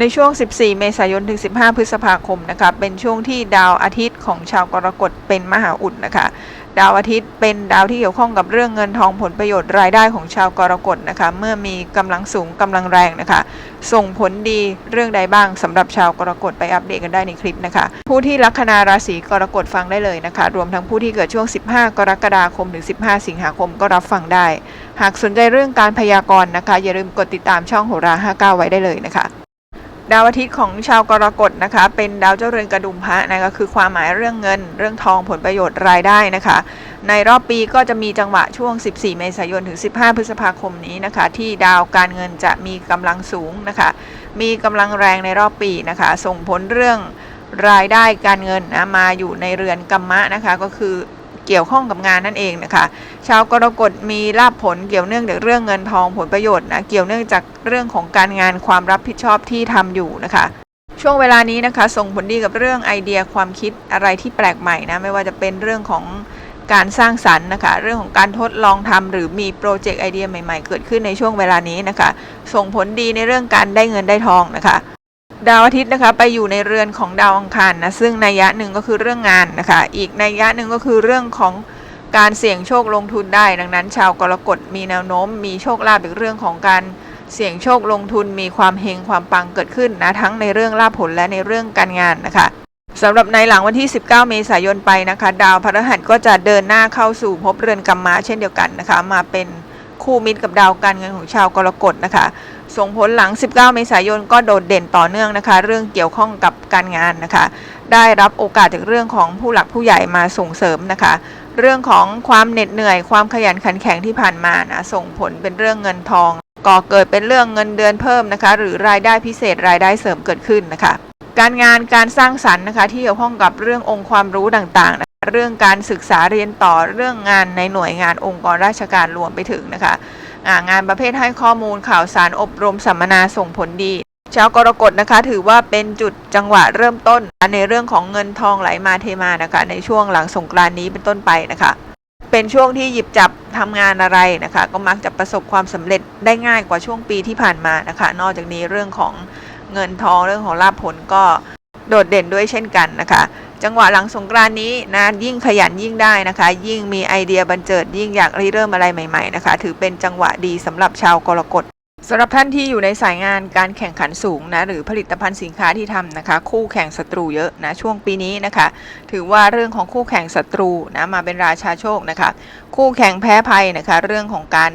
ในช่วง 14 เมษายน ถึง 15 พฤษภาคมนะคะ เป็นช่วงที่ดาวอาทิตย์ของชาวกรกฎเป็นมหาอุดนะคะ ดาวอาทิตย์เป็นดาวที่เกี่ยวข้องกับเรื่องเงินทองผลประโยชน์รายได้ของชาวกรกฎนะคะ เมื่อมีกำลังสูงกำลังแรงนะคะ ส่งผลดีเรื่องใดบ้างสำหรับชาวกรกฎไปอัปเดตกันได้ในคลิปนะคะ ผู้ที่ลัคนาราศีกรกฎฟังได้เลยนะคะ รวมทั้งผู้ที่เกิดช่วง 15 กรกฎาคม ถึง 15 สิงหาคมก็รับฟังได้ หากสนใจเรื่องการพยากรณ์นะคะ อย่าลืมกดติดตามช่องโหรา 59 ไว้ได้เลยนะคะ ดาวอาทิตย์ของชาวกรกฎนะคะ เป็นดาวเจ้าเรือนกระดุมพระนะคะคือความหมายเรื่องเงิน เรื่องทองผลประโยชน์รายได้นะคะ ในรอบปีก็จะมีจังหวะช่วง 14 เมษายนถึง 15 พฤษภาคมนี้นะคะ ที่ดาวการเงินจะมีกำลังสูงนะคะ มีกำลังแรงในรอบปีนะคะ ส่งผลเรื่องรายได้การเงินนะมาอยู่ในเรือนกรรมะนะคะ ก็คือ เกี่ยวข้องกับงานนั่นเองนะคะชาวกรกฎมีลาภผลเกี่ยวเนื่องจากเรื่องเงินทองผลประโยชน์นะเกี่ยวเนื่องจากเรื่องของการงานความรับผิดชอบที่ทำอยู่นะคะช่วงเวลานี้นะคะส่งผลดีกับเรื่องไอเดียความคิดอะไรที่แปลกใหม่นะไม่ว่าจะเป็นเรื่องของการสร้างสรรค์นะคะเรื่องของการทดลองทำหรือมีโปรเจกต์ไอเดียใหม่ๆ เกิดขึ้นในช่วงเวลานี้นะคะส่งผลดีในเรื่องการได้เงินได้ทองนะคะ ดาวอาทิตย์นะคะไปอยู่ในเรือนของดาวอังคารนะซึ่งนัยยะหนึ่งก็คือเรื่องงานนะคะอีกนัยยะหนึ่งก็คือเรื่องของการเสี่ยงโชคลงทุนได้ ดังนั้น ชาวกรกฎมีแนวโน้ม มีโชคลาภในเรื่องของการเสี่ยงโชคลงทุนมีความเฮงความปังเกิดขึ้นนะทั้งในเรื่องลาภผลและในเรื่องการงานนะคะสำหรับในหลังวันที่ 19 เมษายนไปนะคะ ดาวพฤหัสก็จะเดินหน้าเข้าสู่ภพเรือนกรรมะเช่นเดียวกันนะคะ มาเป็นคู่มิตรกับดาวการเงินของชาวกรกฎนะคะ ส่งผลหลัง 19 เมษายนก็โดดเด่นต่อเนื่องนะคะ เรื่องเกี่ยวข้องกับการงานนะคะ ได้รับโอกาสจากเรื่องของผู้หลักผู้ใหญ่มาส่งเสริมนะคะ เรื่องของความเหน็ดเหนื่อยความขยันขันแข็งที่ผ่านมานะส่งผลเป็นเรื่องเงินทอง ก่อเกิดเป็นเรื่องเงินเดือนเพิ่มนะคะ หรือรายได้พิเศษรายได้เสริมเกิดขึ้นนะคะ การงานการสร้างสรรค์นะคะ ที่เกี่ยวข้องกับเรื่ององค์ความรู้ต่างๆะะเรื่องการศึกษาเรียนต่อเรื่องงานในหน่วยงานองค์กรราชการรวมไปถึงนะคะ งานประเภทให้ข้อมูลข่าวสารอบรมสัมมนาส่งผลดีชาวกรกฎนะคะ ถือว่าเป็นจุดจังหวะเริ่มต้น ในเรื่องของเงินทองไหลมาเทมานะคะ ในช่วงหลังสงกรานนี้เป็นต้นไปนะคะ เป็นช่วงที่หยิบจับทำงานอะไรนะคะ ก็มักจะประสบความสำเร็จได้ง่ายกว่าช่วงปีที่ผ่านมานะคะ นอกจากนี้เรื่องของเงินทองเรื่องของลาภผลก็โดดเด่นด้วยเช่นกันนะคะ จังหวะหลังสงกรานนี้นะยิ่งขยันยิ่งได้นะคะ ยิ่งมีไอเดียบันเจิดยิ่งอยากริเริ่มอะไรใหม่ๆนะคะ ถือเป็นจังหวะดีสำหรับชาวกรกฎสำหรับท่านที่อยู่ในสายงานการแข่งขันสูงนะหรือผลิตภัณฑ์สินค้าที่ทำนะคะ คู่แข่งศัตรูเยอะนะช่วงปีนี้นะคะ ถือว่าเรื่องของคู่แข่งศัตรูนะมาเป็นราชาโชคนะคะ คู่แข่งแพ้ภัยนะคะ เรื่องของการ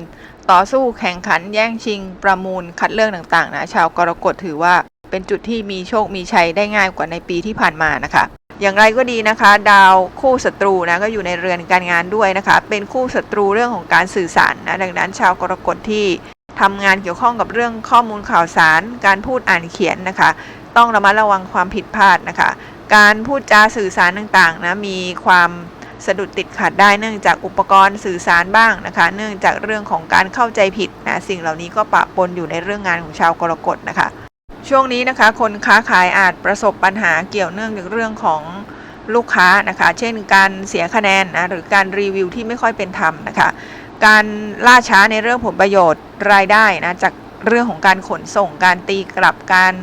ต่อสู้แข่งขันแย่งชิง ประมูลคัดเลือกต่างๆนะชาวกรกฎถือว่าเป็นจุดที่มีโชคมีชัยได้ง่ายกว่าในปีที่ผ่านมานะคะ อย่างไรก็ดีนะคะ ดาวคู่ศัตรูนะก็อยู่ในเรือนการงานด้วยนะคะ เป็นคู่ศัตรูเรื่องของการสื่อสารนะดังนั้นชาวกรกฎที่ทำงานเกี่ยวข้องกับเรื่องข้อมูลข่าวสาร การพูดอ่านเขียนนะคะ ต้องระมัดระวังความผิดพลาดนะคะ การพูดจาสื่อสารต่างๆนะมีความสะดุดติดขัดได้เนื่องจากอุปกรณ์สื่อสารบ้างนะคะ เนื่องจากเรื่องของการเข้าใจผิดนะสิ่งเหล่านี้ก็ปะปนอยู่ในเรื่องงานของชาวกรกฎนะคะ ช่วงนี้นะคะคนค้าขายอาจประสบปัญหาเกี่ยวเนื่องจากเรื่องของลูกค้านะคะ เช่นการเสียคะแนนนะหรือการรีวิวที่ไม่ค่อยเป็นธรรมนะคะ การล่าช้าในเรื่องผลประโยชน์รายได้นะจากเรื่องของการขนส่งการตีกลับการ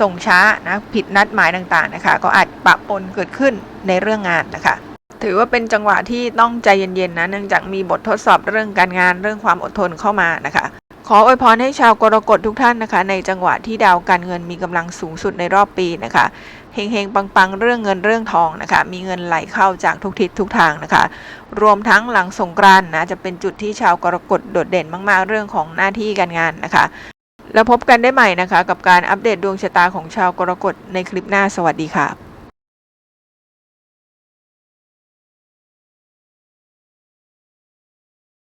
ส่งช้านะผิดนัดหมายต่างๆนะคะ ก็อาจปะปนเกิดขึ้นในเรื่องงานนะคะ ถือว่าเป็นจังหวะที่ต้องใจเย็นๆนะเนื่องจากมีบททดสอบเรื่องการงานเรื่องความอดทนเข้ามานะคะ ขออวยพรให้ชาวกรกฎทุกท่านนะคะ ในจังหวะที่ดาวการเงินมีกำลังสูงสุดในรอบปีนะคะเฮงๆ ปังๆ เรื่องเงินเรื่องทองนะคะ มีเงินไหลเข้าจากทุกทิศทุกทางนะคะ รวมทั้งหลังสงกรานนะ จะเป็นจุดที่ชาวกรกฎโดดเด่นมากๆ เรื่องของหน้าที่การงานนะคะ แล้วพบกันได้ใหม่นะคะ กับการอัปเดตดวงชะตาของชาวกรกฎในคลิปหน้า สวัสดีค่ะ